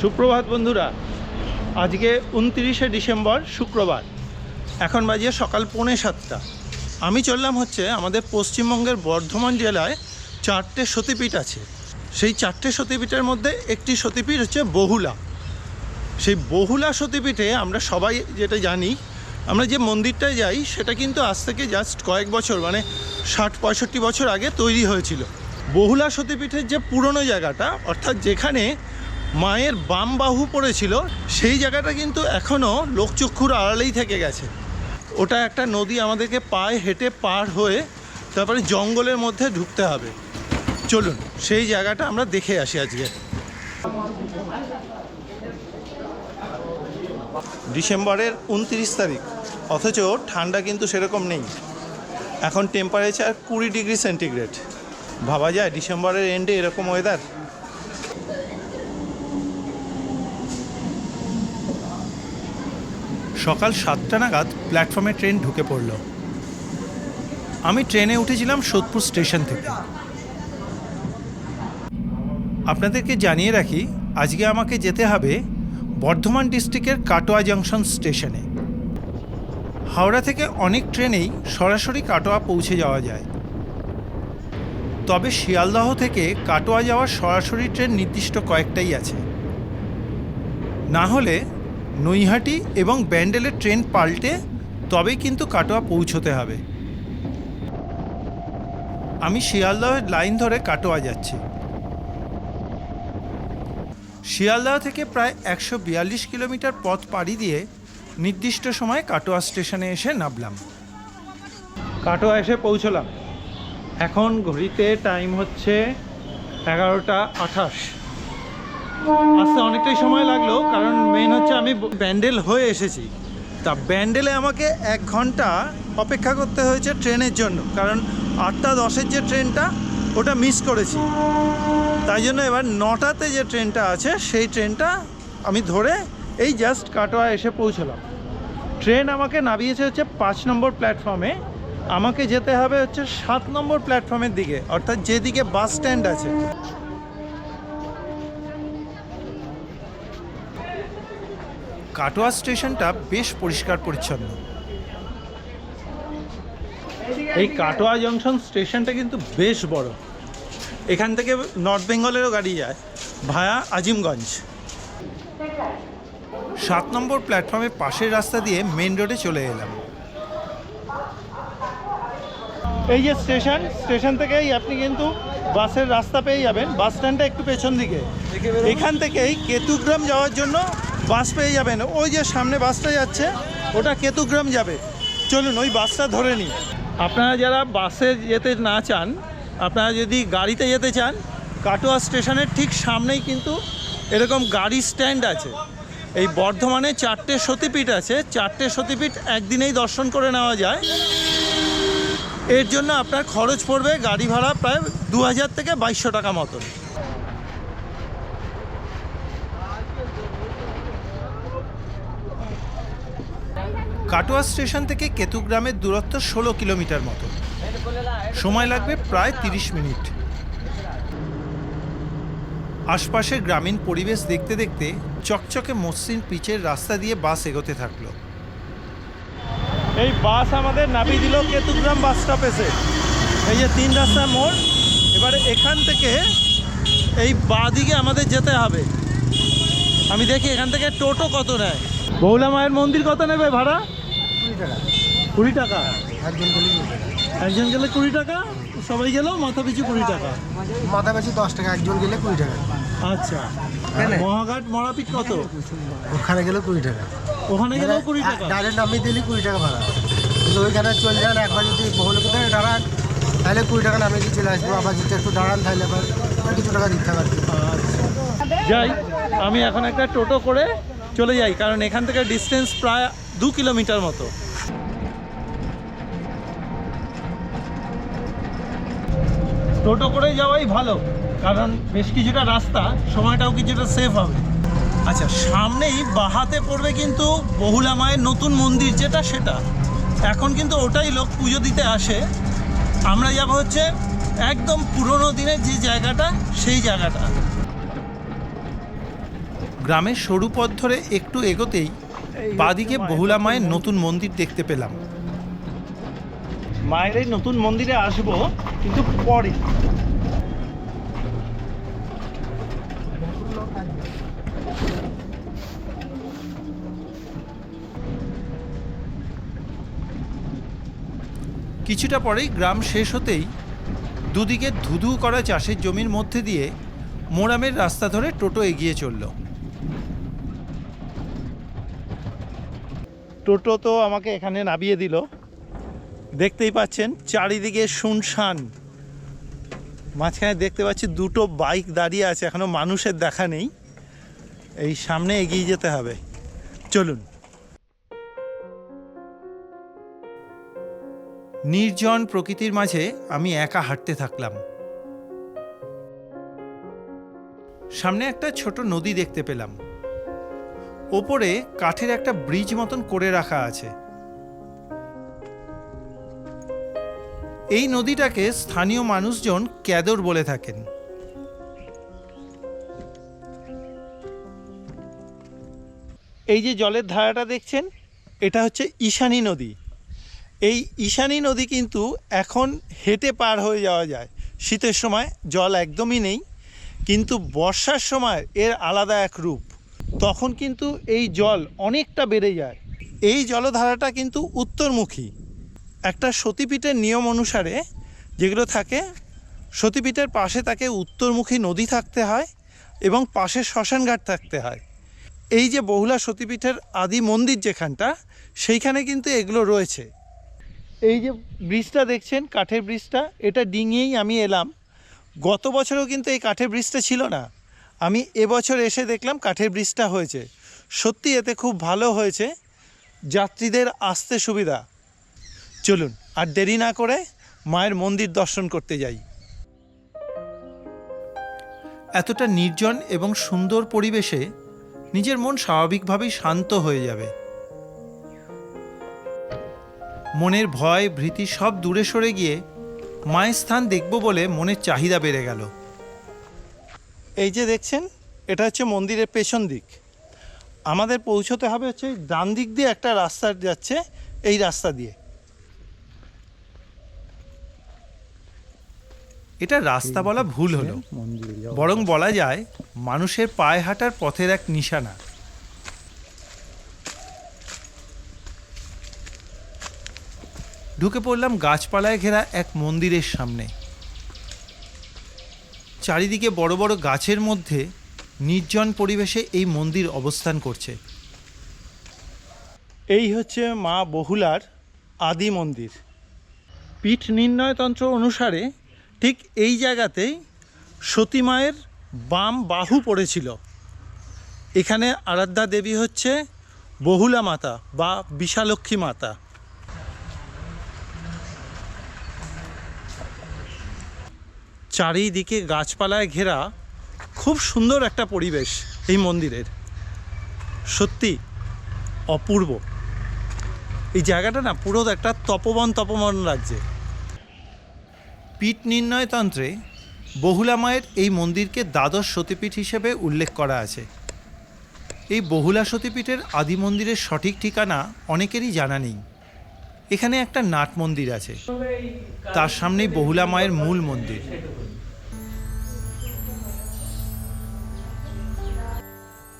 সুপ্রভাত বন্ধুরা। আজকে উনতিরিশে ডিসেম্বর, শুক্রবার। এখন বাজে সকাল পৌনে সাতটা। আমি চললাম হচ্ছে আমাদের পশ্চিমবঙ্গের বর্ধমান জেলায় চারটে সতীপীঠ আছে। সেই চারটে সতীপীঠের মধ্যে একটি সতীপীঠ হচ্ছে বহুলা। সেই বহুলা সতীপীঠে আমরা সবাই যেটা জানি, আমরা যে মন্দিরটায় যাই, সেটা কিন্তু আজ থেকে জাস্ট কয়েক বছর মানে ষাট, পঁয়ষট্টি বছর আগে তৈরি হয়েছিল। বহুলা সতীপীঠের যে পুরনো জায়গাটা, অর্থাৎ যেখানে মায়ের বাম বাহু পড়েছিল, সেই জায়গাটা কিন্তু এখনও লোকচক্ষুর আড়ালেই থেকে গেছে। ওটা একটা নদী আমাদেরকে পায়ে হেঁটে পার হয়ে তারপরে জঙ্গলের মধ্যে ঢুকতে হবে। চলুন, সেই জায়গাটা আমরা দেখে আসি আজকে। ডিসেম্বরের উনত্রিশ তারিখ, অথচ ঠান্ডা কিন্তু সেরকম নেই। এখন টেম্পারেচার কুড়ি ডিগ্রি সেন্টিগ্রেড। ভাবা যায় ডিসেম্বরের এন্ডে এরকম ওয়েদার সকাল সাতটা নাগাদ প্ল্যাটফর্মে ট্রেন ঢুকে পড়ল। আমি ট্রেনে উঠেছিলাম সোদপুর স্টেশন থেকে। আপনাদেরকে জানিয়ে রাখি, আজকে আমাকে যেতে হবে বর্ধমান ডিস্ট্রিক্টের কাটোয়া জংশন স্টেশনে। হাওড়া থেকে অনেক ট্রেনেই সরাসরি কাটোয়া পৌঁছে যাওয়া যায়। তবে শিয়ালদহ থেকে কাটোয়া যাওয়ার সরাসরি ট্রেন নির্দিষ্ট কয়েকটাই আছে। না হলে নৈহাটি এবং ব্যান্ডেলের ট্রেন পাল্টে তবেই কিন্তু কাটোয়া পৌঁছতে হবে। আমি শিয়ালদহের লাইন ধরে কাটোয়া যাচ্ছি। শিয়ালদহ থেকে প্রায় একশো বিয়াল্লিশ কিলোমিটার পথ পাড়ি দিয়ে নির্দিষ্ট সময়ে কাটোয়া স্টেশনে এসে নামলাম। কাটোয়া এসে পৌঁছলাম। এখন ঘড়িতে টাইম হচ্ছে এগারোটা আঠাশ। আসতে অনেকটাই সময় লাগল, কারণ মেন হচ্ছে আমি ব্যান্ডেল হয়ে এসেছি। তা ব্যান্ডেলে আমাকে এক ঘণ্টা অপেক্ষা করতে হয়েছে ট্রেনের জন্য, কারণ আটটা দশের যে ট্রেনটা, ওটা মিস করেছি। তাই জন্য এবার নটাতে যে ট্রেনটা আছে, সেই ট্রেনটা আমি ধরে এই জাস্ট কাটোয়া এসে পৌঁছলাম। ট্রেন আমাকে নামিয়েছে হচ্ছে পাঁচ নম্বর প্ল্যাটফর্মে আমাকে যেতে হবে হচ্ছে সাত নম্বর প্ল্যাটফর্মের দিকে, অর্থাৎ যেদিকে বাস স্ট্যান্ড আছে। কাটোয়া স্টেশনটা বেশ পরিষ্কার পরিচ্ছন্ন। এই কাটোয়া জংশন স্টেশনটা কিন্তু বেশ বড়। এখান থেকে নর্থ বেঙ্গলেরও গাড়ি যায় ভায়া আজিমগঞ্জ। সাত নম্বর প্ল্যাটফর্মের পাশের রাস্তা দিয়ে মেন রোডে চলে এলাম। এই যে স্টেশন স্টেশন থেকেই আপনি কিন্তু বাসের রাস্তা পেয়ে যাবেন। বাস স্ট্যান্ডটা একটু পেছন দিকে। এখান থেকেই কেতুগ্রাম যাওয়ার জন্য বাস পেয়ে যাবেন। ওই যে সামনে বাসটা যাচ্ছে, ওটা কেতুগ্রাম যাবে। চলুন, ওই বাসটা ধরে নিই। আপনারা যারা বাসে যেতে না চান, আপনারা যদি গাড়িতে যেতে চান, কাটোয়া স্টেশনের ঠিক সামনেই কিন্তু এরকম গাড়ি স্ট্যান্ড আছে। এই বর্ধমানে চারটে সতীপীঠ আছে। চারটে সতীপীঠ একদিনেই দর্শন করে নেওয়া যায়। এর জন্য আপনার খরচ পড়বে গাড়ি ভাড়া প্রায় দু হাজার থেকে বাইশশো টাকা মতন। কাটোয়া স্টেশন থেকে কেতুগ্রামের দূরত্ব ষোলো কিলোমিটার মতো। সময় লাগবে প্রায় তিরিশ মিনিট। আশপাশের গ্রামীণ পরিবেশ দেখতে দেখতে চকচকে মসৃণ পিচের রাস্তা দিয়ে বাস এগোতে থাকল। এই বাস আমাদের নামিয়ে দিল কেতুগ্রাম বাস স্টপ এসে এই যে তিন রাস্তা মোড়, এবারে এখান থেকে এই বাঁ দিকে আমাদের যেতে হবে। আমি দেখি এখান থেকে টোটো কত নেয়। বৌলা মায়ের মন্দির কত নেবে ভাড়া? কুড়ি টাকা? একজন গেলে একজন গেলে কুড়ি টাকা সবাই গেলেও মাথা পিছু কুড়ি টাকা। মাথা বেশি দশ টাকা একজন গেলে কুড়ি টাকা। আচ্ছা। মহাঘাট মরাপিট কত? ওখানে গেলে কুড়ি টাকা। ওখানে গেলেও কুড়ি টাকা? ডাইরেক্ট নামিয়ে দিলে কুড়ি টাকা ভাড়া। কিন্তু ওইখানে চলে যান একবার যদি বহুল কোথায় দাঁড়ান। তাহলে কুড়ি টাকা নামিয়ে দিয়ে চলে আসব। আবার যদি একটু দাঁড়ান তাহলে আবার কিছু টাকা দিতে হবে। যাই আমি এখন একটা টোটো করে চলে যাই কারণ এখান থেকে ডিস্টেন্স প্রায় দু কিলোমিটার মতো। টোটো করে যাওয়াই ভালো কারণ বেশ কিছুটা রাস্তা সময়টাও কিছুটা সেফ হবে। আচ্ছা সামনেই বাহাতে পড়বে কিন্তু বহুলা মায়ের নতুন মন্দির যেটা সেটা। এখন কিন্তু ওটাই লোক পুজো দিতে আসে। আমরা যাব হচ্ছে একদম পুরনো দিনের যে জায়গাটা সেই জায়গাটা। গ্রামের সরু পথ ধরে একটু এগোতেই বাদিকে বহুলা মায়ের নতুন মন্দির দেখতে পেলাম। মায়ের এই নতুন মন্দিরে আসব কিন্তু পরে। কিছুটা পরেই গ্রাম শেষ হতেই দুদিকে ধুধু করা চাষের জমির মধ্যে দিয়ে মোরামের রাস্তা ধরে টোটো এগিয়ে চলল। টোটো তো আমাকে এখানে নামিয়ে দিল। দেখতেই পাচ্ছেন চারিদিকে শুনশান। মাঝখানে দেখতে পাচ্ছি দুটো বাইক দাঁড়িয়ে আছে, এখনও মানুষের দেখা নেই। এই সামনে এগিয়ে যেতে হবে। চলুন। নির্জন প্রকৃতির মাঝে আমি একা হাঁটতে থাকলাম। সামনে একটা ছোট নদী দেখতে পেলাম। ওপরে কাঠের একটা ব্রিজ মতন করে রাখা আছে। এই নদীটাকে স্থানীয় মানুষজন ক্যাদর বলে থাকেন। এই যে জলের ধারাটা দেখছেন, এটা হচ্ছে ঈশানী নদী। এই ঈশানী নদী কিন্তু এখন হেঁটে পার হয়ে যাওয়া যায়। শীতের সময় জল একদমই নেই, কিন্তু বর্ষার সময় এর আলাদা এক রূপ। তখন কিন্তু এই জল অনেকটা বেড়ে যায়। এই জলধারাটা কিন্তু উত্তরমুখী। একটা সতীপীঠের নিয়ম অনুসারে যেগুলো থাকে, সতীপীঠের পাশে তাকে উত্তরমুখী নদী থাকতে হয় এবং পাশে শ্মশানঘাট থাকতে হয়। এই যে বহুলা সতীপীঠের আদি মন্দির যেখানটা, সেইখানে কিন্তু এগুলো রয়েছে। এই যে ব্রিজটা দেখছেন, কাঠের ব্রিজটা, এটা ডিঙিয়েই আমি এলাম। গত বছরও কিন্তু এই কাঠের ব্রিজটা ছিল না। আমি এবছর এসে দেখলাম কাঠের ব্রিজটা হয়েছে। সত্যি এতে খুব ভালো হয়েছে। যাত্রীদের আসতে সুবিধা। চলুন আর দেরি না করে মায়ের মন্দির দর্শন করতে যাই। এতটা নির্জন এবং সুন্দর পরিবেশে নিজের মন স্বাভাবিকভাবেই শান্ত হয়ে যাবে। মনের ভয় ভীতি সব দূরে সরে গিয়ে মায়ের স্থান দেখব বলে মনের চাহিদা বেড়ে গেল। এই যে দেখছেন এটা হচ্ছে মন্দিরের পেছন দিক। আমাদের পৌঁছতে হবে হচ্ছে ডান দিক দিয়ে একটা রাস্তা যাচ্ছে এই রাস্তা দিয়ে। এটা রাস্তা বলা ভুল হলো। বরং বলা যায় মানুষের পায়ে হাঁটার পথের এক নিশানা। ঢুকে পড়লাম গাছপালায় ঘেরা এক মন্দিরের সামনে। চারিদিকে বড় বড় গাছের মধ্যে নির্জন পরিবেশে এই মন্দির অবস্থান করছে। এই হচ্ছে মা বহুলার আদি মন্দির। পীঠ নির্ণয়তন্ত্র অনুসারে ঠিক এই জায়গাতেই সতী মায়ের বাম বাহু পড়েছিল। এখানে আরাধ্যা দেবী হচ্ছে বহুলা মাতা বা বিশালক্ষী মাতা। চারিদিকে গাছপালায় ঘেরা খুব সুন্দর একটা পরিবেশ এই মন্দিরের। সত্যি অপূর্ব। এই জায়গাটা না পুরো একটা তপবন তপবন লাগছে। পীঠ নির্ণয়তন্ত্রে বহুলা মায়ের এই মন্দিরকে দ্বাদশ সতীপীঠ হিসেবে উল্লেখ করা আছে। এই বহুলা সতীপীঠের আদি মন্দিরের সঠিক ঠিকানা অনেকেরই জানা নেই। এখানে একটা নাট মন্দির আছে। তার সামনেই বহুলা মায়ের মূল মন্দির।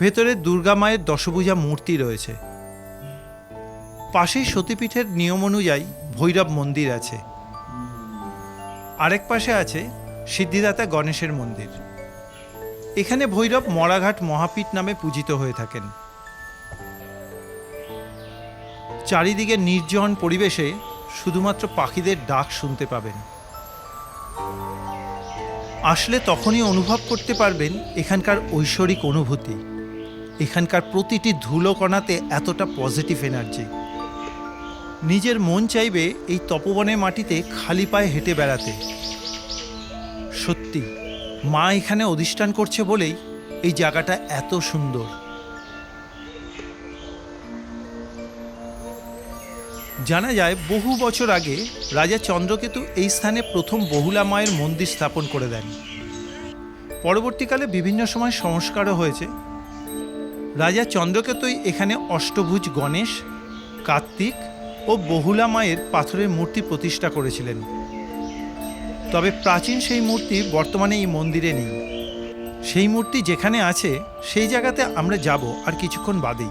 ভেতরে দুর্গা মায়ের দশভূজা মূর্তি রয়েছে। পাশেই সতীপীঠের নিয়ম অনুযায়ী ভৈরব মন্দির আছে। আরেক পাশে আছে সিদ্ধিদাতা গণেশের মন্দির। এখানে ভৈরব মরাঘাট মহাপীঠ নামে পূজিত হয়ে থাকেন। চারিদিকে নির্জন পরিবেশে শুধুমাত্র পাখিদের ডাক শুনতে পাবেন। আসলে তখনই অনুভব করতে পারবেন এখানকার ঐশ্বরিক অনুভূতি। এখানকার প্রতিটি ধুলো কণাতে এতটা পজিটিভ এনার্জি নিজের মন চাইবে এই তপবনের মাটিতে খালি পায়ে হেঁটে বেড়াতে। সত্যি, মা এখানে অধিষ্ঠান করছে বলেই এই জায়গাটা এত সুন্দর। জানা যায়, বহু বছর আগে রাজা চন্দ্রকেতু এই স্থানে প্রথম বহুলা মায়ের মন্দির স্থাপন করে দেন। পরবর্তীকালে বিভিন্ন সময় সংস্কারও হয়েছে। রাজা চন্দ্রকেতুই এখানে অষ্টভুজ গণেশ, কার্তিক ও বহুলা মায়ের পাথরের মূর্তি প্রতিষ্ঠা করেছিলেন। তবে প্রাচীন সেই মূর্তি বর্তমানে এই মন্দিরে নেই। সেই মূর্তি যেখানে আছে সেই জায়গাতে আমরা যাব আর কিছুক্ষণ বাদেই।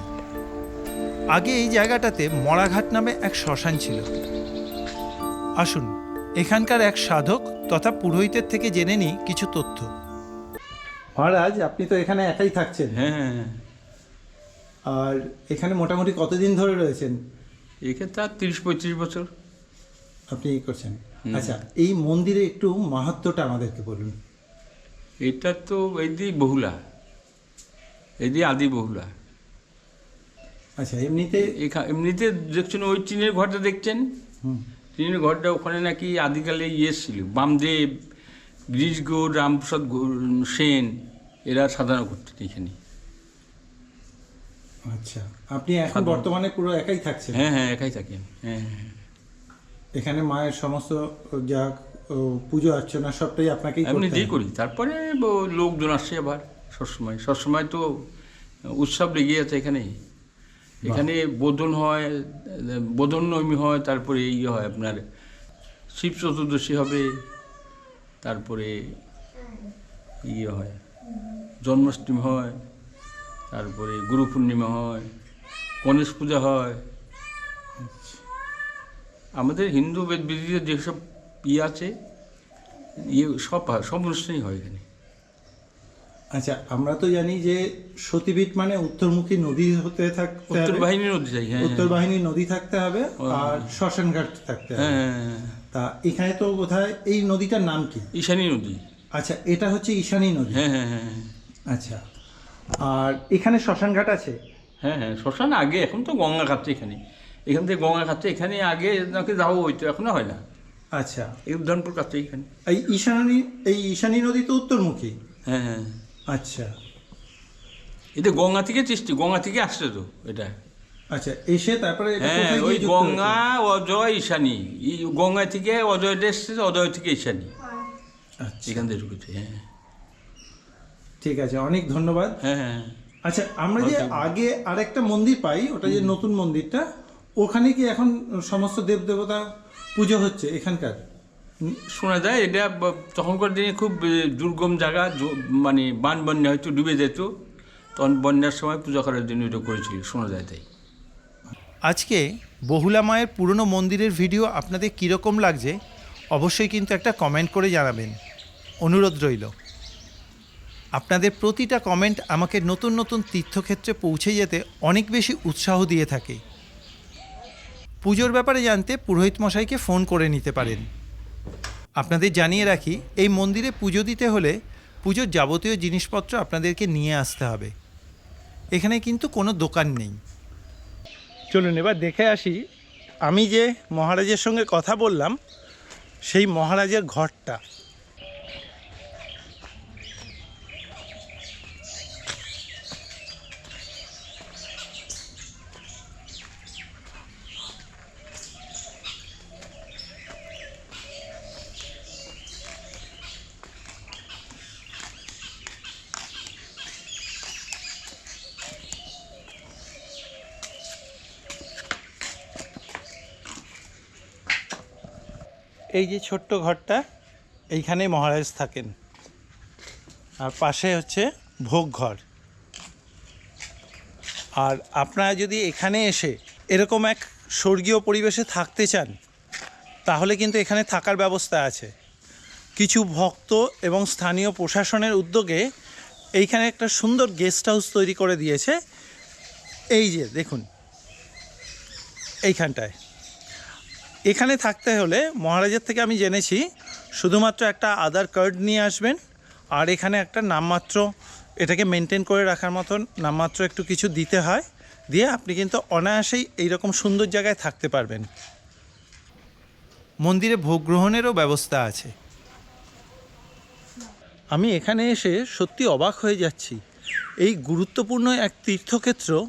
আগে এই জায়গাটাতে মরাঘাট নামে এক শ্মশান ছিল। আসুন এখানকার এক সাধক তথা পুরোহিতের থেকে জেনে নিই কিছু তথ্য। মহারাজ আপনি তো এখানে একাই থাকছেন। হ্যাঁ হ্যাঁ হ্যাঁ। আর এখানে মোটামুটি কতদিন ধরে রয়েছেন? এখানে তার তিরিশ পঁয়ত্রিশ বছর। আপনি ই করছেন। আচ্ছা এই মন্দিরে একটু মাহাত্ম্যটা আমাদেরকে বলুন। এটা তো এই দিয়ে বহুলা। এই দিয়ে আদি বহুলা। আচ্ছা এমনিতে এখা এমনিতে দেখছেন ওই টিনের ঘরটা দেখছেন? টিনের ঘরটা ওখানে নাকি আদিকালে ইয়ে ছিল। বামদেব গিরিশ গৌড় রামপ্রসাদ সেন এরা সাধনা করতেন এখানে। আচ্ছা। আপনি এখন বর্তমানে পুরো একাই থাকছেন? হ্যাঁ হ্যাঁ একাই থাকেন হ্যাঁ হ্যাঁ এখানে মায়ের সমস্ত যা পুজো অর্চনা সবটাই আপনাকেই এমনি করতে করি। তারপরে লোকজন আসছে আবার সবসময়। সবসময় তো উৎসব লেগে আছে এখানে এখানে বোধন হয় বোধন নবমী হয় তারপরে ইয়ে হয় আপনার শিব চতুর্দশী হবে তারপরে ইয়ে হয় জন্মাষ্টমী হয় তারপরে গুরু পূর্ণিমা হয় গণেশ পূজা হয়। আমাদের হিন্দু বেদ বিধিতে যেসব ইয়ে আছে ইয়ে সব সব অনুষ্ঠানই হয় এখানে। আচ্ছা আমরা তো জানি যে সতীপীঠ মানে উত্তরমুখী নদী হতে থাকতে উত্তর বাহিনী নদী যাই হ্যাঁ। উত্তর বাহিনী নদী থাকতে হবে আর শ্মশান ঘাট থাকতে হবে। হ্যাঁ। তা এখানে তো বোধহয় এই নদীটার নাম কি? ঈশানী নদী। আচ্ছা এটা হচ্ছে ঈশানী নদী। হ্যাঁ হ্যাঁ হ্যাঁ। আচ্ছা। আর এখানে শ্মশান ঘাট আছে? হ্যাঁ হ্যাঁ শ্মশান আগে এখন তো গঙ্গা খাচ্ছে এখানে। এখান থেকে গঙ্গা খাচ্ছে এখানে আগে নাকি যাওয়া হইতো এখনও হয় না। আচ্ছা। এই উদ্যানপুর কাছে এখানে। এই ঈশানী এই ঈশানী নদী তো উত্তরমুখী? হ্যাঁ হ্যাঁ। আচ্ছা। এটা গঙ্গা থেকে সৃষ্টি গঙ্গা থেকে আসছে তো এটা। আচ্ছা এসে তারপরে হ্যাঁ ওই গঙ্গা অজয় ঈশানী। এই গঙ্গা থেকে অজয় এসছে অজয় থেকে ঈশানী। আচ্ছা। এখান থেকে ঢুকেছে হ্যাঁ। ঠিক আছে অনেক ধন্যবাদ। হ্যাঁ হ্যাঁ আচ্ছা আমরা যে আগে আরেকটা মন্দির পাই ওটা যে নতুন মন্দিরটা ওখানে কি এখন সমস্ত দেব দেবতা পুজো হচ্ছে এখানকার? শোনা যায় এটা তখনকার দিনে খুব দুর্গম জায়গা মানে বান বন্যা হয়তো ডুবে যেত। তখন বন্যার সময় পূজা করার জন্য এটা করেছিল শোনা যায় তাই। আজকে বহুলা মায়ের পুরনো মন্দিরের ভিডিও আপনাদের কীরকম লাগছে অবশ্যই কিন্তু একটা কমেন্ট করে জানাবেন। অনুরোধ রইল। আপনাদের প্রতিটা কমেন্ট আমাকে নতুন নতুন তীর্থক্ষেত্রে পৌঁছে যেতে অনেক বেশি উৎসাহ দিয়ে থাকে। পুজোর ব্যাপারে জানতে পুরোহিত মশাইকে ফোন করে নিতে পারেন। আপনাদের জানিয়ে রাখি, এই মন্দিরে পুজো দিতে হলে পুজোর যাবতীয় জিনিসপত্র আপনাদেরকে নিয়ে আসতে হবে। এখানে কিন্তু কোনো দোকান নেই। চলুন এবার দেখে আসি, আমি যে মহারাজের সঙ্গে কথা বললাম, সেই মহারাজের ঘরটা। এই যে ছোট্ট ঘরটা এইখানে মহারাজ থাকেন। আর পাশে হচ্ছে ভোগ ঘর। আর আপনারা যদি এখানে এসে এরকম এক স্বর্গীয় পরিবেশে থাকতে চান, তাহলে কিন্তু এখানে থাকার ব্যবস্থা আছে। কিছু ভক্ত এবং স্থানীয় প্রশাসনের উদ্যোগে এইখানে একটা সুন্দর গেস্ট হাউস তৈরি করে দিয়েছে। এই যে দেখুন, এইখানটায়। এখানে থাকতে হলে মহারাজের থেকে আমি জেনেছি শুধুমাত্র একটা আধার কার্ড নিয়ে আসবেন আর এখানে একটা নামমাত্র, এটাকে মেনটেন করে রাখার মতন নামমাত্র একটু কিছু দিতে হয়, দিয়ে আপনি কিন্তু অনায়াসেই এইরকম সুন্দর জায়গায় থাকতে পারবেন। মন্দিরে ভোগ গ্রহণেরও ব্যবস্থা আছে। আমি এখানে এসে সত্যি অবাক হয়ে যাচ্ছি। এই গুরুত্বপূর্ণ এক তীর্থক্ষেত্র,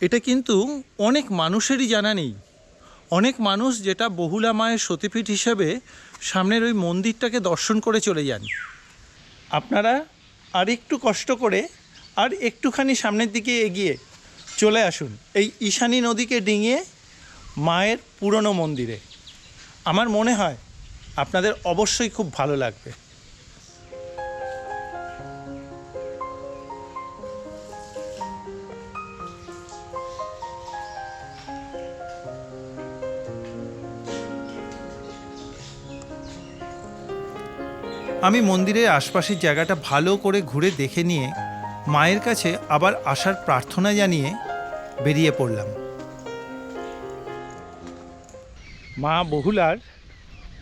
এটা কিন্তু অনেক মানুষেরই জানা নেই। অনেক মানুষ যেটা বহুলা মায়ের সতীপীঠ হিসেবে সামনের ওই মন্দিরটাকে দর্শন করে চলে যান। আপনারা আর একটু কষ্ট করে আর একটুখানি সামনের দিকে এগিয়ে চলে আসুন এই ঈশানী নদীকে ডিঙিয়ে মায়ের পুরনো মন্দিরে। আমার মনে হয় আপনাদের অবশ্যই খুব ভালো লাগবে। আমি মন্দিরের আশপাশের জায়গাটা ভালো করে ঘুরে দেখে নিয়ে মায়ের কাছে আবার আসার প্রার্থনা জানিয়ে বেরিয়ে পড়লাম। মা বহুলার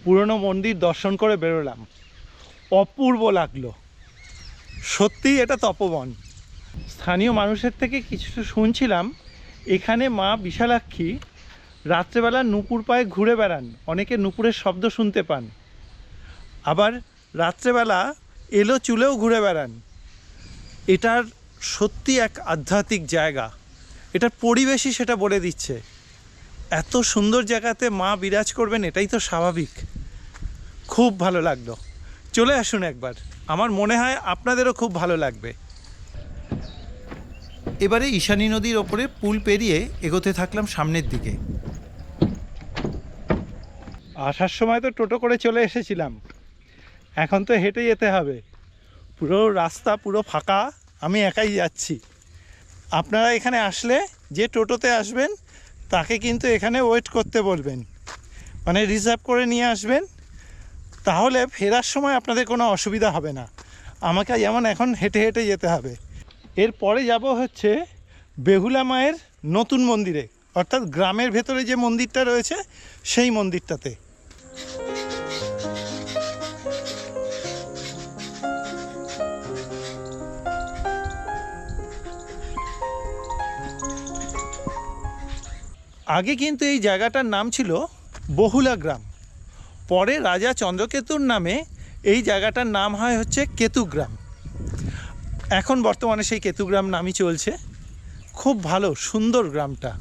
পুরনো মন্দির দর্শন করে বেরোলাম। অপূর্ব লাগল। সত্যিই এটা তপবন। স্থানীয় মানুষের থেকে কিছু শুনছিলাম, এখানে মা বিশালাক্ষী রাত্রেবেলা নুপুর পায়ে ঘুরে বেড়ান, অনেকে নুপুরের শব্দ শুনতে পান। আবার রাত্রেবেলা এলো চুলেও ঘুরে বেড়ান। এটার সত্যি এক আধ্যাত্মিক জায়গা। এটার পরিবেশই সেটা বলে দিচ্ছে। এত সুন্দর জায়গাতে মা বিরাজ করবেন, এটাই তো স্বাভাবিক। খুব ভালো লাগল। চলে আসুন একবার। আমার মনে হয় আপনাদেরও খুব ভালো লাগবে। এবারে ঈশানী নদীর ওপরে পুল পেরিয়ে এগোতে থাকলাম সামনের দিকে। আসার সময় তো টোটো করে চলে এসেছিলাম। এখন তো হেঁটে যেতে হবে। পুরো রাস্তা পুরো ফাঁকা, আমি একাই যাচ্ছি। আপনারা এখানে আসলে যে টোটোতে আসবেন, তাকে কিন্তু এখানে ওয়েট করতে বলবেন। মানে রিজার্ভ করে নিয়ে আসবেন। তাহলে ফেরার সময় আপনাদের কোনো অসুবিধা হবে না। আমাকে যেমন এখন হেঁটে হেঁটে যেতে হবে। এরপরে যাব হচ্ছে বেহুলা মায়ের নতুন মন্দিরে, অর্থাৎ গ্রামের ভেতরে যে মন্দিরটা রয়েছে, সেই মন্দিরটাতে। আগে কিন্তু এই জায়গাটার নাম ছিল বহুলা গ্রাম। পরে রাজা চন্দ্রকেতুর নামে এই জায়গাটার নাম হয় হচ্ছে কেতুগ্রাম। এখন বর্তমানে সেই কেতুগ্রাম নামই চলছে। খুব ভালো, সুন্দর গ্রামটা।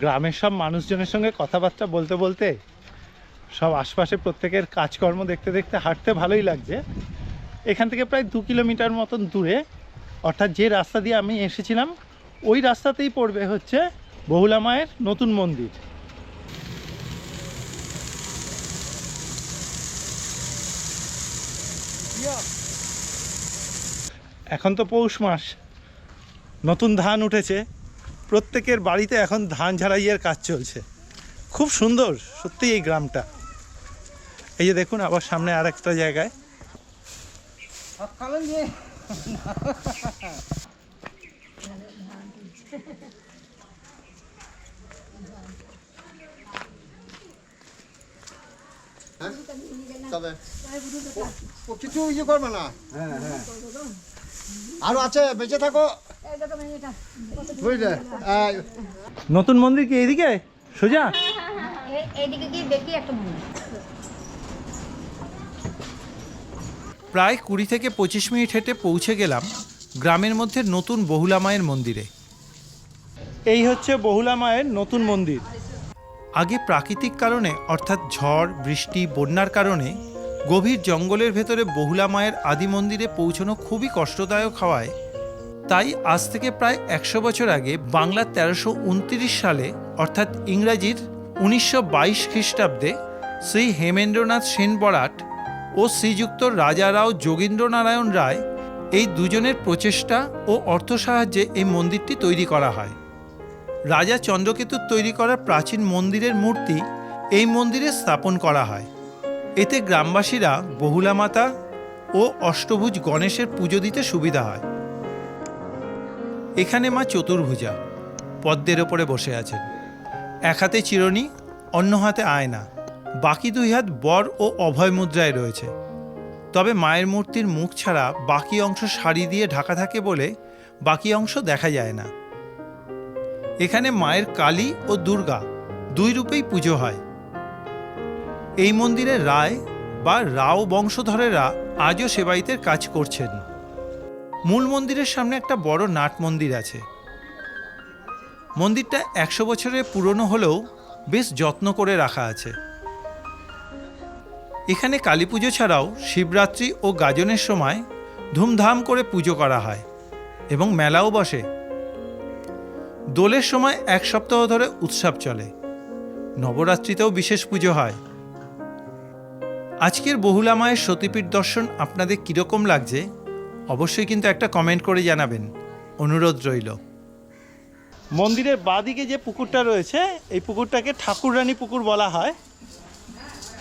গ্রামের সব মানুষজনের সঙ্গে কথাবার্তা বলতে বলতে সব আশপাশে প্রত্যেকের কাজকর্ম দেখতে দেখতে হাঁটতে ভালোই লাগছে। এখান থেকে প্রায় দু কিলোমিটার মতন দূরে, অর্থাৎ যে রাস্তা দিয়ে আমি এসেছিলাম, ওই রাস্তাতেই পড়বে হচ্ছে বহুলা মায়ের নতুন মন্দির। এখন তো পৌষ মাস, নতুন ধান উঠেছে, প্রত্যেকের বাড়িতে এখন ধান ঝাড়াইয়ের কাজ চলছে। খুব সুন্দর সত্যি এই গ্রামটা। এই যে দেখুন আবার সামনে আর একটা জায়গায়। কিছু ইয়ে করবে না হ্যাঁ হ্যাঁ। আরও আছে বেঁচে থাকো বুঝলে নতুন মন্দির কি এইদিকে? সোজা? এ- এইদিকে গিয়ে দেখি একটা মন্দির প্রায় কুড়ি থেকে পঁচিশ মিনিট হেঁটে পৌঁছে গেলাম গ্রামের মধ্যে নতুন বহুলা মায়ের মন্দিরে। এই হচ্ছে বহুলা মায়ের নতুন মন্দির। আগে প্রাকৃতিক কারণে অর্থাৎ ঝড় বৃষ্টি বন্যার কারণে গভীর জঙ্গলের ভেতরে বহুলা মায়ের আদি মন্দিরে পৌঁছানো খুবই কষ্টদায়ক হওয়ায় তাই আজ থেকে প্রায় একশো বছর আগে বাংলার তেরোশো উনত্রিশ সালে অর্থাৎ ইংরাজির উনিশশো বাইশ খ্রিস্টাব্দে শ্রী হেমেন্দ্রনাথ সেন বরাট ও শ্রীযুক্ত রাজারাও যোগীন্দ্রনারায়ণ রায় এই দুজনের প্রচেষ্টা ও অর্থ সাহায্যে এই মন্দিরটি তৈরি করা হয়। রাজা চন্দ্রকেতুর তৈরি করা প্রাচীন মন্দিরের মূর্তি এই মন্দিরে স্থাপন করা হয়। এতে গ্রামবাসীরা বহুলা মাতা ও অষ্টভুজ গণেশের পুজো দিতে সুবিধা হয়। এখানে মা চতুর্ভুজা পদ্মের ওপরে বসে আছেন। এক হাতে চিরুনি, অন্য হাতে আয়না। বাকি দুই হাত বর ও অভয় মুদ্রায় রয়েছে। তবে মায়ের মূর্তির মুখ ছাড়া বাকি অংশ শাড়ি দিয়ে ঢাকা থাকে বলে বাকি অংশ দেখা যায় না। এখানে মায়ের কালী ও দুর্গা দুই রূপেই পুজো হয়। এই মন্দিরে রায় বা রাও বংশধরেরা আজও সেবাইতের কাজ করছেন। মূল মন্দিরের সামনে একটা বড় নাট মন্দির আছে। মন্দিরটা একশো বছরের পুরনো হলেও বেশ যত্ন করে রাখা আছে। এখানে কালী পুজো ছাড়াও শিবরাত্রি ও গাজনের সময় ধুমধাম করে পুজো করা হয় এবং মেলাও বসে। দোলের সময় এক সপ্তাহ ধরে উৎসব চলে। নবরাত্রিতেও বিশেষ পুজো হয়। আজকের বহুলা মায়ের সতীপীঠ দর্শন আপনাদের কীরকম লাগছে, অবশ্যই কিন্তু একটা কমেন্ট করে জানাবেন। অনুরোধ রইল। মন্দিরের বাদিকে যে পুকুরটা রয়েছে, এই পুকুরটাকে ঠাকুররানী পুকুর বলা হয়।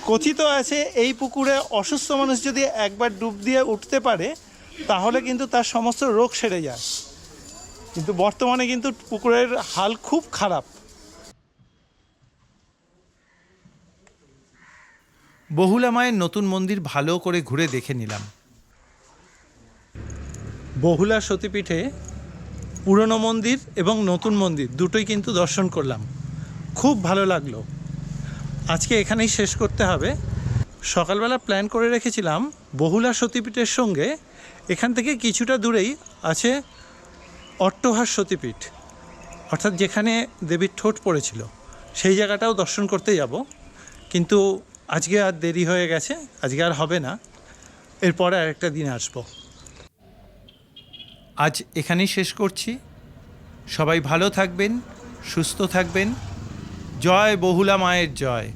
কথিত আছে এই পুকুরে অসুস্থ মানুষ যদি একবার ডুব দিয়ে উঠতে পারে তাহলে কিন্তু তার সমস্ত রোগ সেরে যায়। কিন্তু বর্তমানে কিন্তু পুকুরের হাল খুব খারাপ। বহুলা মায়ের নতুন মন্দির ভালো করে ঘুরে দেখে নিলাম। বহুলা সতীপীঠে পুরনো মন্দির এবং নতুন মন্দির দুটোই কিন্তু দর্শন করলাম। খুব ভালো লাগল। আজকে এখানেই শেষ করতে হবে। সকালবেলা প্ল্যান করে রেখেছিলাম বহুলা সতীপীঠের সঙ্গে। এখান থেকে কিছুটা দূরেই আছে অট্টহাস সতীপীঠ, অর্থাৎ যেখানে দেবীর ঠোঁট পড়েছিল। সেই জায়গাটাও দর্শন করতে যাব। কিন্তু আজকে আর দেরি হয়ে গেছে, আজকে আর হবে না। এরপরে আরেকটা দিন আসব। আজ এখানেই শেষ করছি। সবাই ভালো থাকবেন, সুস্থ থাকবেন। জয় বহুলা মায়ের জয়।